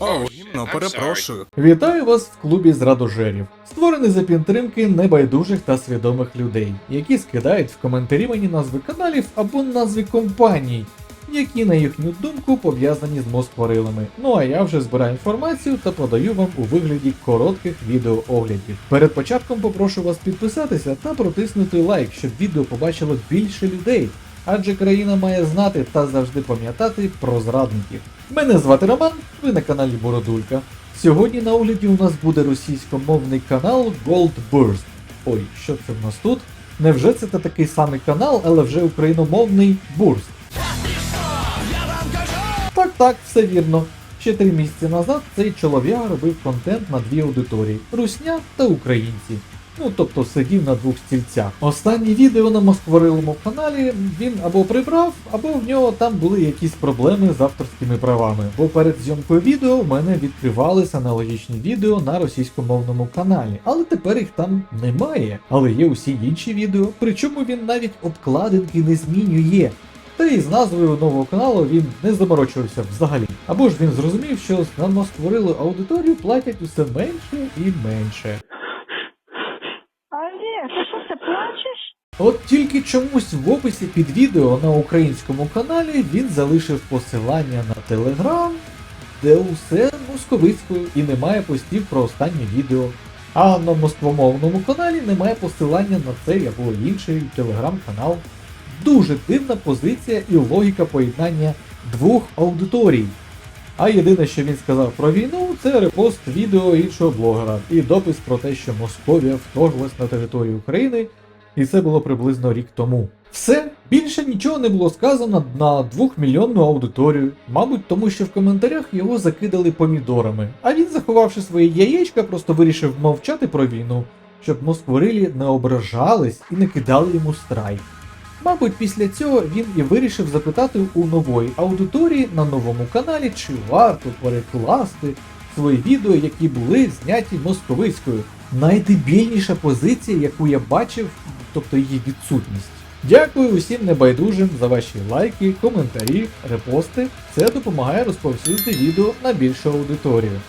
О, гімно, перепрошую. Вітаю вас в клубі зрадожерів, створений за підтримки небайдужих та свідомих людей, які скидають в коментарі мені назви каналів або назви компаній, які, на їхню думку, пов'язані з москворилами. Ну а я вже збираю інформацію та подаю вам у вигляді коротких відеооглядів. Перед початком попрошу вас підписатися та протиснути лайк, щоб відео побачило більше людей. Адже країна має знати та завжди пам'ятати про зрадників. Мене звати Роман, ви на каналі Бородулька. Сьогодні на огляді у нас буде російськомовний канал Gold Burst. Ой, що це в нас тут? Невже це та такий самий канал, але вже україномовний Бурст? Так, так, все вірно. Ще три місяці назад цей чолов'яга робив контент на дві аудиторії русня та українці. Ну, тобто сидів на двох стільцях. Останнє відео на москворилому каналі він або прибрав, або в нього там були якісь проблеми з авторськими правами. Бо перед зйомкою відео в мене відкривались аналогічні відео на російськомовному каналі, але тепер їх там немає. Але є усі інші відео, причому він навіть обкладинки не змінює. Та і з назвою нового каналу він не заморочувався взагалі. Або ж він зрозумів, що на москворилу аудиторію платять усе менше і менше. Олег, ти що це плачеш? От тільки чомусь в описі під відео на українському каналі він залишив посилання на телеграм, де усе московицькою і немає постів про останнє відео. А на москвомовному каналі немає посилання на цей або інший телеграм-канал. Дуже дивна позиція і логіка поєднання двох аудиторій. А єдине, що він сказав про війну, це репост відео іншого блогера і допис про те, що Московія вторглась на територію України, і це було приблизно рік тому. Все, більше нічого не було сказано на двохмільйонну аудиторію, мабуть, тому що в коментарях його закидали помідорами, а він, заховавши свої яєчка, просто вирішив мовчати про війну, щоб москворилі не ображались і не кидали йому страйк. Мабуть, після цього він і вирішив запитати у нової аудиторії на новому каналі, чи варто перекласти свої відео, які були зняті московицькою. Найдебільніша позиція, яку я бачив, тобто її відсутність. Дякую усім небайдужим за ваші лайки, коментарі, репости. Це допомагає розповсюдити відео на більшу аудиторію.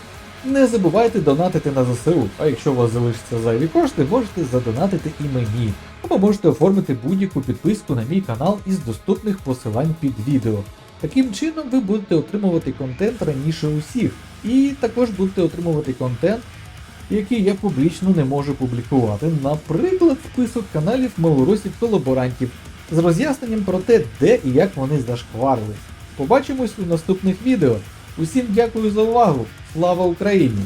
Не забувайте донатити на ЗСУ, а якщо у вас залишаться зайві кошти, можете задонатити і мені. Або можете оформити будь-яку підписку на мій канал із доступних посилань під відео. Таким чином ви будете отримувати контент раніше усіх, і також будете отримувати контент, який я публічно не можу публікувати, наприклад, список каналів малорусів-колаборантів з роз'ясненням про те, де і як вони зашкварились. Побачимось у наступних відео. Усім дякую за увагу! Слава Україні!